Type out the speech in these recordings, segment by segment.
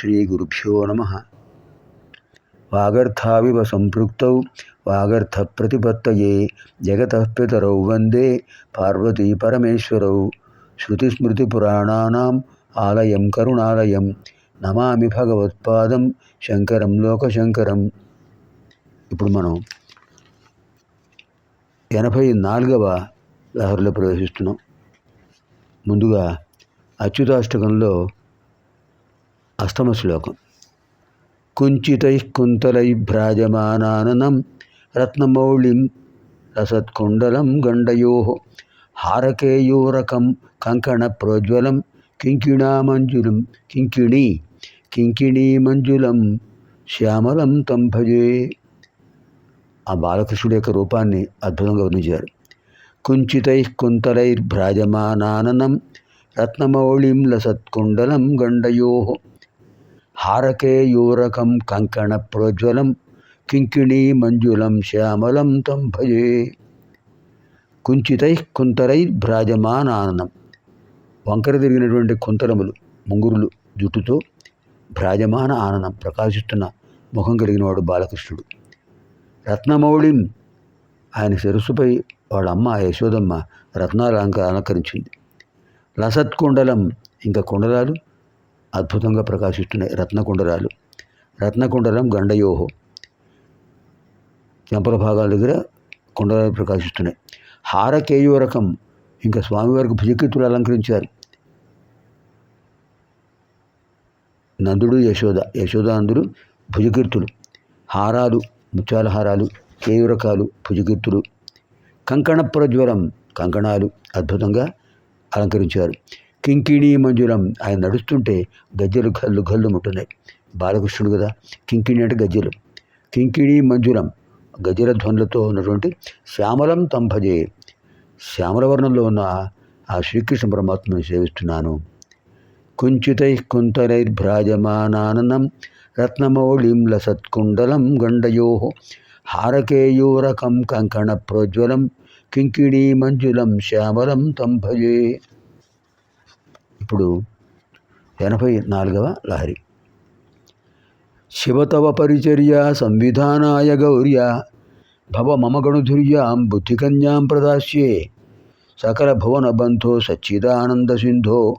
శ్రీగురుభ్యో నమ వాగర్థావివ సంపృక్తౌ వాగర్థప్రతిపత్తయే జగత పితరౌ వందే పార్వతీ పరమేశ్వరౌ శృతిస్మృతిపురాణానాం ఆలయం కరుణాలయం నమామి భగవత్పాదం శంకరం లోకశంకరం ఇప్పుడు మనం ఎనభై నాలుగవ లహరిలో ప్రవేశిస్తున్నాం. ముందుగా అచ్యుతాష్టకంలో అష్టమ శ్లోకం కుంచితై కుంతలై భ్రాజమానానం రత్నమౌళిం రసత్కుండలం గండయో హారకేయూరకం కంకణ ప్రోజ్వలం కింకిణామంజులం కింకిణి కింకిణీమంజులం శ్యామలం తంభజే. ఆ బాలకృష్ణుడి యొక్క రూపాన్ని అద్భుతంగా వర్ణించారు. కుంచితై కుంతలైర్భ్రాజమానానం రత్నమౌళిం లసత్కుండలం గండయో హారకేయూరకం కంకణ ప్రోజ్వలం కింకిణీ మంజులం శ్యామలం తం భజే కుంచితై కుంతరై భ్రాజమానానం వంకర తిరిగినటువంటి కుంతలములు ముంగురులు జుట్టుతో భ్రాజమాన ఆనందం ప్రకాశిస్తున్న ముఖం కలిగిన వాడు బాలకృష్ణుడు. రత్నమౌళిం ఆయన శిరస్సుపై వాళ్ళ అమ్మ యశోదమ్మ రత్నాలు అలంకరించింది. లసత్కుండలం ఇంకా కుండలాలు అద్భుతంగా ప్రకాశిస్తున్నాయి రత్నకుండరాలు. రత్నకుండలం గండయోహో. చెంపల భాగాల దగ్గర కుండరాలు ప్రకాశిస్తున్నాయి. హారకేయూరకం ఇంకా స్వామివారికి భుజకీర్తులు అలంకరించారు. నందుడు యశోద. యశోద అందరూ భుజకీర్తులు హారాలు ముత్యాల హారాలు కేయురకాలు భుజకీర్తులు కంకణ ప్రజ్వరం కంకణాలు అద్భుతంగా అలంకరించారు. కింకిణీ మంజులం ఆయన నడుస్తుంటే గజ్జలు గల్లు గల్లు ముట్టున్నాయి. బాలకృష్ణుడు కదా కింకిణి అంటే గజ్జలు. కింకిణీ మంజులం గజల ధ్వనులతో ఉన్నటువంటి శ్యామలం తంభజే. శ్యామలవర్ణంలో ఉన్న ఆ శ్రీకృష్ణ పరమాత్మను సేవిస్తున్నాను. కుంచితై కుంతరైర్భ్రాజమానానం రత్నమౌళిం లసత్కుండలం గండయో హారకేయూరకం కంకణ ప్రోజ్వలం కింకిణీ మంజులం శ్యామలం తంభజే. ఇప్పుడు ఎనభై నాలుగవ లహరి. శివతవ పరిచర్య సంవిధానాయ గౌర్య భవ మమగణుధుర్యాం బుద్ధికన్యాం ప్రదాస్యే. సకల భువన బంధో సచ్చిదానంద సింధో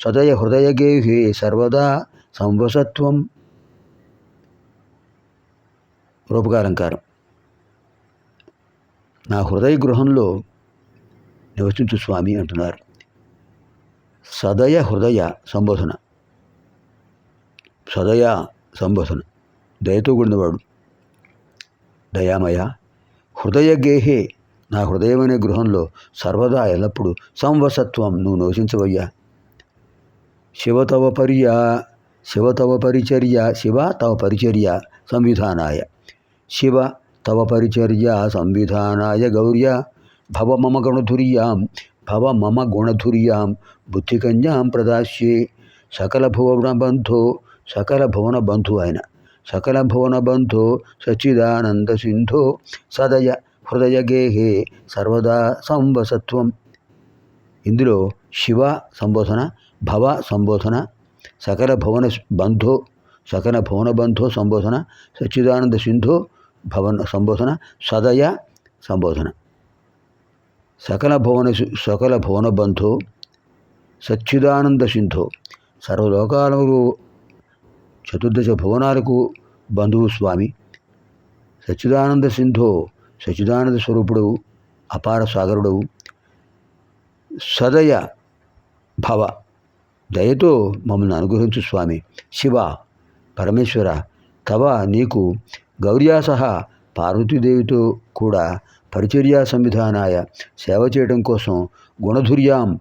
సదయ హృదయ గేహే సర్వదా సంవసత్వం. రూపకాలంకారం. నా హృదయ గృహంలో నివసించు స్వామి అంటున్నారు. సదయ హృదయ సంబోధన. సదయ సంబోధన. దయతో కూడినవాడు. దయామయ. హృదయ గేహే నా హృదయమనే గృహంలో సర్వదా ఎల్లప్పుడూ సంవసత్వం నువ్వు నోషించవయ్యా శివ తవ పర్య శివ తవ పరిచర్య శివ తవ పరిచర్య సంవిధానాయ. శివ తవ పరిచర్య సంవిధానాయ గౌర్య. భవ మమ గణధుర్యాం భవ మమ గుణధుర్యాం బుద్ధికన్యాం ప్రదాస్యే సకల భువన బంధో సకల భువన బంధు ఆయన సకల భువన బంధో సచిదానంద సింధో సదయ హృదయ గేహే సర్వదా సంవసత్వం ఇందులో శివ సంబోధన భవ సంబోధన సకల భువన బంధో సకల భువన బంధో సంబోధన సచ్చిదానంద సింధో భవన సంబోధన సదయ సంబోధన సకల భువన సకల భువన బంధు సచ్చిదానంద సింధో సర్వలోకాలకు చతుర్దశ భువనాలకు బంధువు స్వామి. సచ్చిదానంద సింధో సచ్చిదానంద స్వరూపుడు అపార సాగరుడు సదయ భవ దయతో మమ్మల్ని అనుగ్రహించు స్వామి. శివ పరమేశ్వర తవ నీకు గౌర్యా సహా పార్వతీదేవితో కూడా పరిచర్యా సంవిధానాయ సేవ చేయడం కోసం గుణధుర్యాం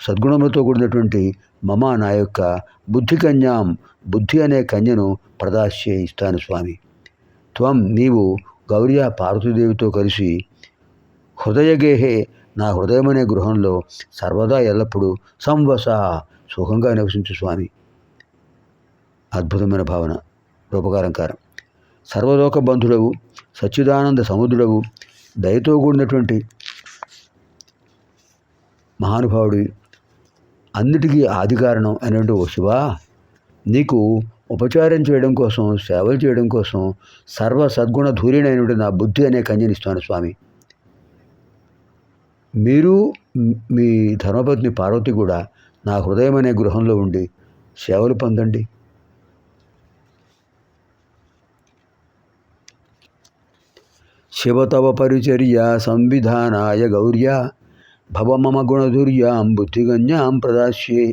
సద్గుణములతో కూడినటువంటి మమ నా యొక్క బుద్ధి కన్యాం బుద్ధి అనే కన్యను ప్రదాస్యే ఇస్తాను స్వామి. త్వం నీవు గౌర్య పార్వతీదేవితో కలిసి హృదయగేహే నా హృదయమనే గృహంలో సర్వదా ఎల్లప్పుడూ సంవస సుఖంగా నివసించు స్వామి. అద్భుతమైన భావన రూపకారంకారం సర్వలోక బంధుడవు సచ్చిదానంద సముద్రుడవు దయతో కూడినటువంటి మహానుభావుడి అన్నిటికీ ఆది కారణం అనేటువంటి ఓ శివ నీకు ఉపచారం చేయడం కోసం సేవలు చేయడం కోసం సర్వ సద్గుణ ధూరినైనటువంటి నా బుద్ధి అనే కన్యనిస్తాను స్వామి. మీరు మీ ధర్మపత్ని పార్వతి కూడా నా హృదయం అనే గృహంలో ఉండి సేవలు పొందండి. శివతవ పరిచర్య సంవిధానాయ గౌర్య భవ మమ గుణధుర్యాం బుద్ధిగన్యాం ప్రదాస్యే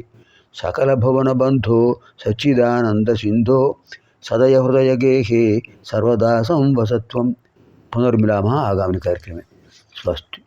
సకల భువన బంధో సచ్చిదానంద సింధో సదయ హృదయ గేహే సర్వదా సంవసత్వం పునర్మిలామ ఆగామిని కార్యక్రమే స్వస్తి